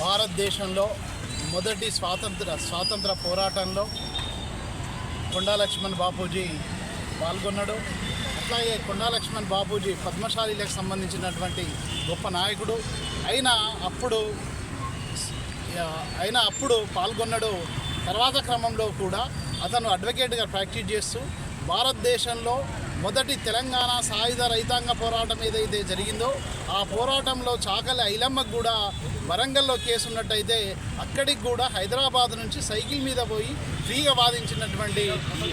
భారతదేశంలో మొదటి స్వాతంత్ర స్వాతంత్ర పోరాటంలో కొండా లక్ష్మణ్ బాపూజీ పాల్గొన్నాడు. అట్లాగే కొండా లక్ష్మణ్ బాపూజీ పద్మశాలీలకు సంబంధించినటువంటి గొప్ప నాయకుడు. అయినా అప్పుడు అయినా అప్పుడు పాల్గొన్నాడు. తర్వాత క్రమంలో కూడా అతను అడ్వకేట్గా ప్రాక్టీస్ చేస్తూ భారతదేశంలో మొదటి తెలంగాణ సాయుధ రైతాంగ పోరాటం ఏదైతే జరిగిందో ఆ పోరాటంలో చాకలి ఐలమ్మకు కూడా వరంగల్లో కేసు ఉన్నట్టయితే అక్కడికి కూడా హైదరాబాద్ నుంచి సైకిల్ మీద పోయి ఫ్రీగా వాదించినటువంటి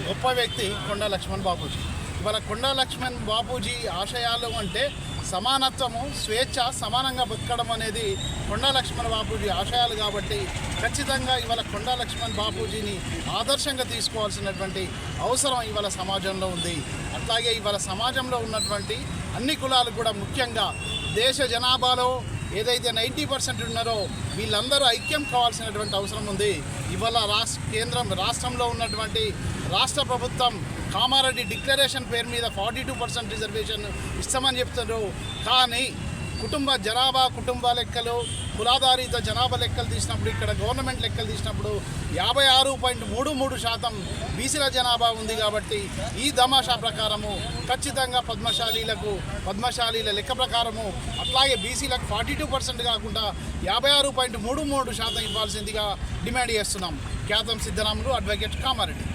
గొప్ప వ్యక్తి కొండా లక్ష్మణ్ బాపూజీ. ఇవాళ కొండా లక్ష్మణ్ బాపూజీ ఆశయాలు అంటే సమానత్వము స్వేచ్ఛ సమానంగా బతకడం అనేది కొండా లక్ష్మణ్ బాపూజీ ఆశయాలు కాబట్టి ఖచ్చితంగా ఇవాళ కొండా లక్ష్మణ్ బాపూజీని ఆదర్శంగా తీసుకోవాల్సినటువంటి అవసరం ఇవాళ సమాజంలో ఉంది. అట్లాగే ఇవాళ సమాజంలో ఉన్నటువంటి అన్ని కులాలు కూడా ముఖ్యంగా దేశ జనాభాలో ఏదైతే నైంటీ పర్సెంట్ ఉన్నారో వీళ్ళందరూ ఐక్యం కావాల్సినటువంటి అవసరం ఉంది. ఇవాళ రాష్ట్ర కేంద్రం రాష్ట్రంలో ఉన్నటువంటి రాష్ట్ర ప్రభుత్వం కామారెడ్డి డిక్లరేషన్ పేరు మీద ఫార్టీ టూ పర్సెంట్ రిజర్వేషన్ ఇస్తామని చెప్తారు కానీ కుటుంబ జనాభా కుటుంబ లెక్కలు కులాధారిత జనాభా లెక్కలు తీసినప్పుడు ఇక్కడ గవర్నమెంట్ లెక్కలు తీసినప్పుడు యాభై ఆరు పాయింట్ మూడు మూడు శాతం బీసీల జనాభా ఉంది కాబట్టి ఈ తమాషా ప్రకారము ఖచ్చితంగా పద్మశాలీలకు పద్మశాలీల లెక్క ప్రకారము అట్లాగే బీసీలకు ఫార్టీ టూ పర్సెంట్ కాకుండా యాభై ఆరు పాయింట్ మూడు మూడు శాతం ఇవ్వాల్సిందిగా డిమాండ్ చేస్తున్నాం. ఖ్యాతం సిద్ధరాములు అడ్వకేట్ కామారెడ్డి.